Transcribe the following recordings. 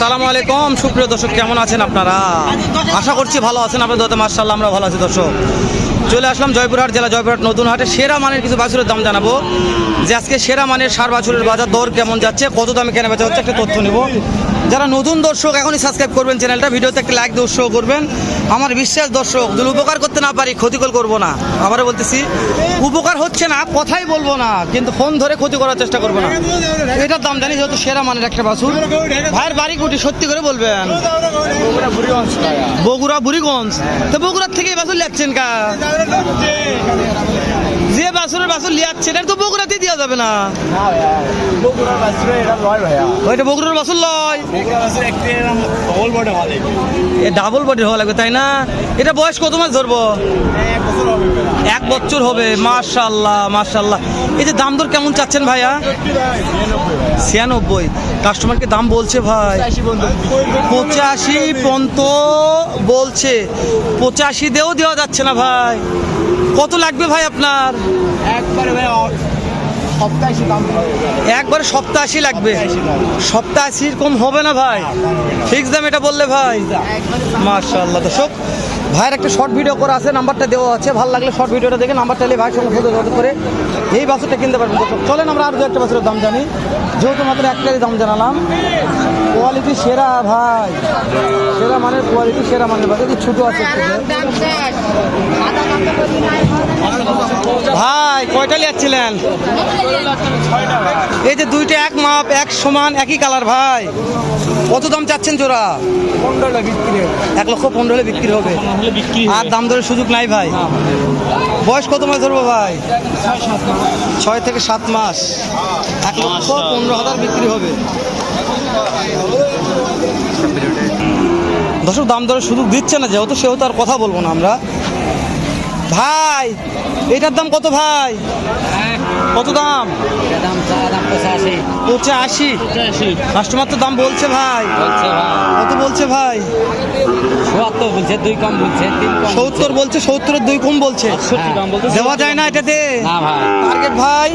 আসসালামু আলাইকুম। সুপ্রিয় দর্শক, কেমন আছেন আপনারা? আশা করছি ভালো আছেন আপনাদের দতে মার্শাল্লাহ আমরা ভালো আছি দর্শক। চলে আসলাম জয়পুরহাট জেলা, জয়পুরহাট নতুন হাটে। সেরা মানের কিছু বাছুরের দাম জানাব। যে আজকে সেরা মানের সার বাছুরের বাজার দর কেমন যাচ্ছে, কত দামে কেনা বেচা হচ্ছে, একটা তথ্য নেব। যারা নতুন দর্শক এখনই সাবস্ক্রাইব করবেন চ্যানেলটা ভিডিওতে একটা লাইক উৎসাহ করবেন। আমার বিশ্বাস, দর্শক, যদি উপকার করতে না পারি, ক্ষতিকর করব না। আবারও বলতেছি, উপকার হচ্ছে না, কথাই বলব না, কিন্তু ফোন ধরে ক্ষতি করার চেষ্টা করব না। এটার দাম জানি যেহেতু সেরা মানের একটা বাছুর। ভাইয়ের বাড়ি কুটি, সত্যি করে বলবেন। বগুড়া বুড়িগঞ্জ। তো বগুড়ার থেকে বাছুর লাগছেন কা যে বাছুরের বাছুর লিয়াচ্ছে এটা তো বগুড়াতে দেওয়া যাবে না। ওইটা বগুড়ার বাছুর লয়। ডাবল বডি হওয়া লাগবে, তাই না? এটা বয়স কত মাস ধরবো? এক বছর হবে মার্শাল্লাহ মার্শাল্লাহ এই যে দাম দর কেমন চাচ্ছেন ভাইয়া? ছিয়ানব্বই। কাস্টমারকে দাম বলছে ভাই। পঁচাশি পর্যন্ত বলছে। পঁচাশি দিয়েও দেওয়া যাচ্ছে না ভাই। কত লাগবে ভাই আপনার? একবারে আশি লাগবে। সপ্তাহ আশি কম হবে না ভাই? ফিক্স দাম এটা বললে ভাই? মার্শাল্লাহ দর্শক। ভাইয়ের একটা শর্ট ভিডিও করা আছে নাম্বারটা দেওয়া আছে। ভালো লাগলে শর্ট ভিডিওটা দেখে নাম্বারটা নিয়ে ভাইয়ের সঙ্গে ফটো করে এই বাসুরটা কিনতে পারবেন দর্শক। চলেন আমরা আর দু একটা বাসুরের দাম জানি। যেহেতু মাত্র একটারই দাম জানালাম কোয়ালিটি সেরা ভাই। সেরা মানের কোয়ালিটি সেরা মানের বাজার এই ছোটো আছে ভাই কয়টা লিয়াচ্ছিলেন এই যে দুইটা এক মাপ এক সমান একই কালার ভাই। কত দাম চাচ্ছেন জোড়া? এক লক্ষ পনেরো হলে বিক্রি হবে। আর দাম দরের সুযোগ নাই ভাই। বয়স কত মাস ধরবো ভাই? ছয় থেকে সাত মাস। এক লক্ষ পনেরো হাজার বিক্রি হবে। দর্শক দাম দরের সুযোগ দিচ্ছে না যেহেতু সেহেতু আর কথা বলব না আমরা। ভাই এটার দাম কত ভাই? কত দাম? পঁচাশি। কাস্টমার তো দাম বলছে ভাই। কত বলছে ভাই? বলছে দুই কম বলছে সত্তর বলছে সত্তরের দুই কম বলছে। দেওয়া যায় না এটাতে। না ভাই। টার্গেট ভাই।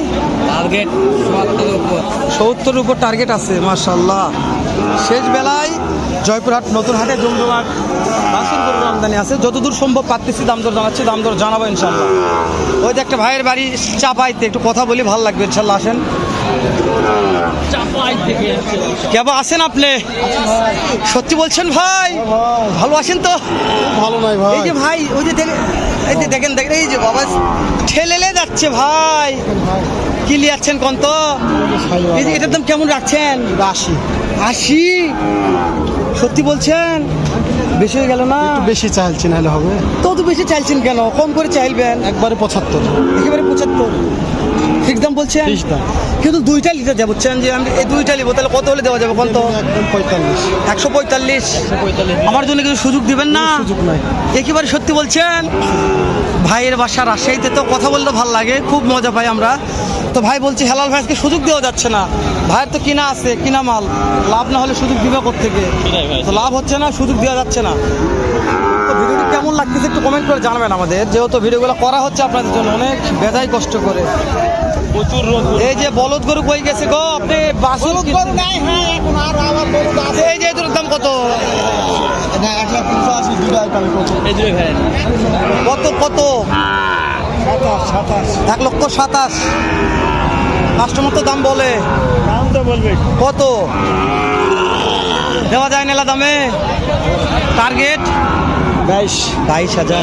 টার্গেট চুয়াত্তর উপর। সত্তরের উপর টার্গেট আছে মার্শাল্লাহ শেষ বেলায় জয়পুরহাট নতুন হাটে জমজমাট বাসন গরুর আমদানি আছে। যতদূর সম্ভব পাচ্ছি দাম দর জানাচ্ছি দাম দর জানাব ইনশাল্লাহ ওই যে একটা ভাইয়ের বাড়ি চাপাইতে একটু কথা বলি ভালো লাগবে ইনশাল্লাহ আসেন। কেবা আসেন আপনি? সত্যি বলছেন ভাই? ভালো আছেন তো? ভালো নাই এই যে ভাই ওই যে এই যে দেখেন দেখেন এই যে বাবা ঠেলেলে যাচ্ছে ভাই। কি লিয়াচ্ছেন কোন তো এই যে এটার দাম কেমন রাখছেন? আশি। আশি? সত্যি বলছেন? বেশি হয়ে গেল না? বেশি চাইছি নাহলে হবে। তো তো বেশি চাইছেন কেন? কম করে চাইবেন একবারে পঁচাত্তর। একেবারে পঁচাত্তর। ঠিক দাম বলছেন। কিন্তু দুইটা লিটার যাব বুঝছেন? যে আমি এই দুইটা নিবো তাহলে কত হলে দেওয়া যাবে কোন তো একদম পঁয়তাল্লিশ। একশো পঁয়তাল্লিশ। আমার জন্য কিছু সুযোগ দিবেন না? সুযোগ নাই। একেবারে সত্যি বলছেন? ভাইয়ের বাসা রাজশাহীতে তো কথা বলতে ভালো লাগে খুব মজা পাই আমরা। তো ভাই বলছি হেলাল ভাইকে সুযোগ দেওয়া যাচ্ছে না। ভাইয়ের তো কিনা আছে কিনা মাল। লাভ না হলে সুযোগ দিবে থেকে তো লাভ হচ্ছে না সুযোগ দেওয়া যাচ্ছে না। ভিডিওটি কেমন লাগতেছে একটু কমেন্ট করে জানাবেন আমাদের। যেহেতু ভিডিওগুলো করা হচ্ছে আপনাদের জন্য অনেক বেজাই কষ্ট করে। প্রচুর রোদ এই যে বলদ গরু কই গেছে গো? আপনি বাসুর গরু নাই হ্যাঁ এখন আর আমার আছে। এই যে এটার দাম কত? এক লাখ তিনশো আশি দুটো আইটেম এই ভাই। কত কত? সাতাশ সাতাশ। এক লক্ষ সাতাশ। কাস্টমার তো দাম বলে। দাম তো বলবে। কত? দেওয়া যায় নেলা দামে। টার্গেট বাইশ বাইশ হাজার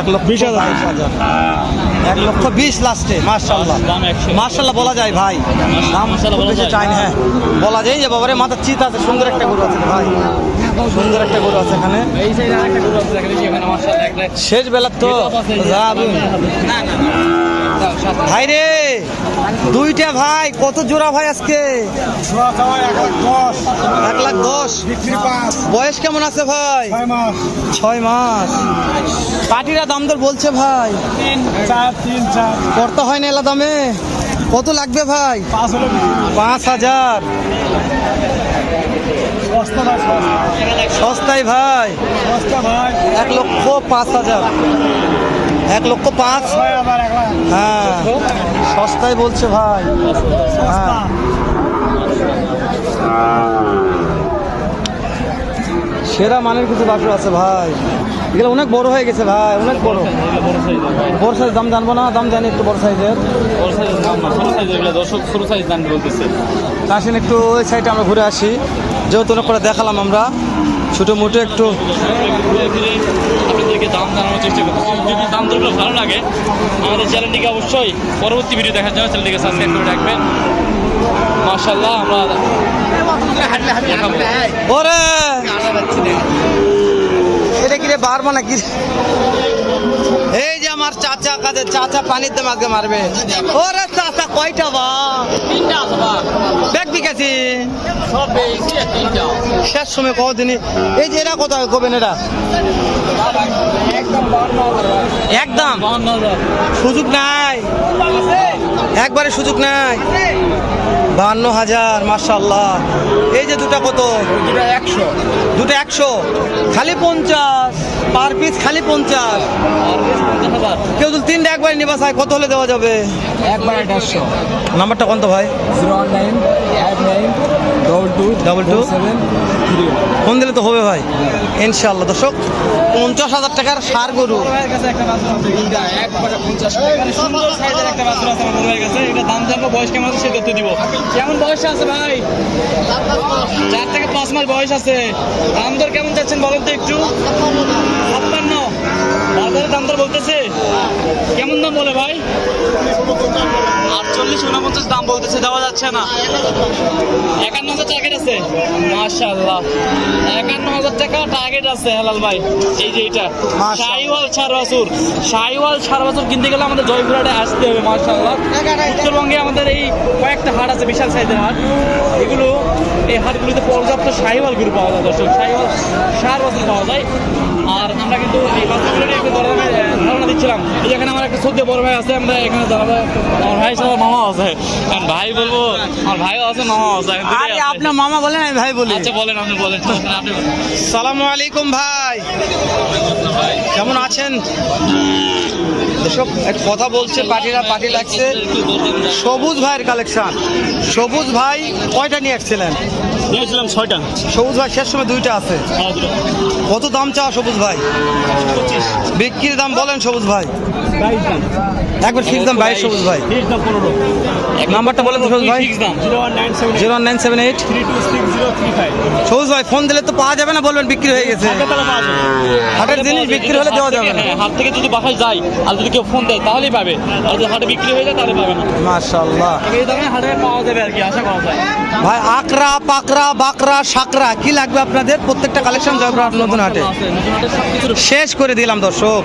এক লক্ষ বিশ হাজার। বাইশ হাজার। এক লক্ষ বিশ লাস্টে মার্শাল্লাহ দাম মার্শাল্লাহ বলা যায় ভাই। দাম মাশাআল্লাহ বেশি চাই না হ্যাঁ। বলা যায় যে বাবারে মাথার চিত আছে সুন্দর একটা গরু আছে ভাই। সুন্দর একটা গরু আছে এখানে। শেষ বেলার তো না না। ভাই রে, দুইটা ভাই, কত জোড়া ভাই আজকে? এক লাখ দশ। বয়স কেমন আছে ভাই? ছয় মাস। পাটিরা দাম দর বলছে ভাই। করতে হয় না এলা দামে? কত লাগবে ভাই? পাঁচ হাজার। সস্তায় ভাই। এক লক্ষ পাঁচ হাজার। এক লক্ষ পাঁচ। হ্যাঁ। সস্তায় বলছে ভাই। হ্যাঁ। সেরা মানের কিছু বাছুর আছে ভাই। এগুলো অনেক বড় হয়ে গেছে ভাই অনেক বড়। বড় সাইজ দাম জানব না দাম জানি একটু বড় সাইজের বড় সাইজের দাম না ছোট সাইজের এগুলো দর্শক ছোট সাইজ দাম বলতেছে। আসেন একটু ওই সাইডে আমরা ঘুরে আসি। যেহেতু অনেক করে দেখালাম আমরা ছোটো মোটো একটু। আপনাদেরকে দাম জানানোর চেষ্টা করছি যদি দাম দরগুলো ভালো লাগে। আমাদের চ্যানেলটিকে অবশ্যই পরবর্তী ভিডিও দেখার জন্য চ্যানেলটিকে সাবস্ক্রাইব করে রাখবেন। মার্শাল্লাহ আমরা দেখাবো। ওরে! এটা কি রে বারবো না কি এই যে আমার চাচা কাজে চাচা পানির দাম আজকে মারবে। ওরে চাচা কয়টা বা? ব্যাগ বিকাছি। সব পেয়েছি তিনটা। শেষ সময় কদিনই এই যে এরা কোথায় কবেন এরা একদম। সুযোগ নাই। একবারে সুযোগ নাই। বাহান্ন হাজার মার্শাল্লাহ এই যে দুটা কত? একশো। দুটো একশো। খালি পঞ্চাশ। পার পিস খালি পঞ্চাশ। কেউ যদি তিনটা একবারে নিবা চায় কত হলে দেওয়া যাবে? একবার দেড়শো। নাম্বারটা কত ভাই? Zero nine five nine double two double two. Seven phone দিলে তো হবে ভাই। ইনশাল্লাহ দর্শক। পঞ্চাশ হাজার টাকার সার গরু। একটা দাম জানব বয়স কেমন আছে সে তথ্য দিব। কেমন বয়স আছে ভাই? চার থেকে পাঁচ মাস বয়স আছে। দাম কেমন যাচ্ছেন বলেন তো একটু ছাপ্পান্ন বাজারে দাম দর বলতেছে কেমন দাম বলে ভাই আটচল্লিশ উনপঞ্চাশ দাম বলতেছে দেওয়া যাচ্ছে না। একান্ন হাজার টার্গেট আছে। মাশাআল্লাহ। একান্ন হাজার টাকা টার্গেট আছে হেলাল ভাই। এই যে এটা। শাহিওয়াল ছাড় বাছুর শাহিওয়াল ছাড় বাছুর কিনতে গেলে আমাদের জয়পুরহাটে আসতে হবে মাশাআল্লাহ। উত্তরবঙ্গে আমাদের এই কয়েকটা হাট আছে বিশাল সাইজের হাট। এগুলো এই হাটগুলিতে পর্যাপ্ত শাহিওয়াল গরু পাওয়া যায় দর্শক। শাহিওয়াল সার বাছুর পাওয়া যায়। আর আমরা কিন্তু এই বাছুরগুলো নিয়ে একটু বড় দামে, আহ, এই যেখানে আমার একটা সদ্য বড় ভাই আছে আমরা এখানে আমার ভাই সাথে মামা আছে। কারণ ভাই বলব আমার ভাইও আছে মামা আছে এখন আরে আপনার মামা বলেন আমি ভাই বলি। আচ্ছা বলেন আপনি বলেন আপনি সালাম আলাইকুম ভাই। কেমন আছেন? এসব এক কথা বলছে পার্টিরা পার্টি লাগছে। সবুজ ভাইয়ের কালেকশন সবুজ ভাই কয়টা নিয়ে আসছিলেন? নিয়েছিলাম ছয়টা। সবুজ ভাই শেষ সময় দুইটা আছে। কত দাম চাওয়া সবুজ ভাই? বিক্রির দাম বলেন সবুজ ভাই। একবার ফিক্স দাম বাইশ সবুজ ভাই। নাম্বারটা বলেন সবুজ ভাই। Zero one nine seven eight. সবুজ ভাই ফোন দিলে তো পাওয়া যাবে না বলবেন বিক্রি হয়ে গেছে। হাটের জিনিস বিক্রি হলে দেওয়া যাবে না। হ্যাঁ, হাট থেকে যদি বাসায় যাই আর যদি কেউ ফোন দেয় তাহলেই পাবে। আর যদি হাটে বিক্রি হয়ে যায় তাহলে পাবে না। মাশাল্লাহ এই দামে হাটে পাওয়া যাবে আর কি আশা করা যায়। ভাই আকরা পাকরা বাকরা সাঁকড়া কি লাগবে আপনাদের? প্রত্যেকটা কালেকশন নতুন হাটে। শেষ করে দিলাম দর্শক।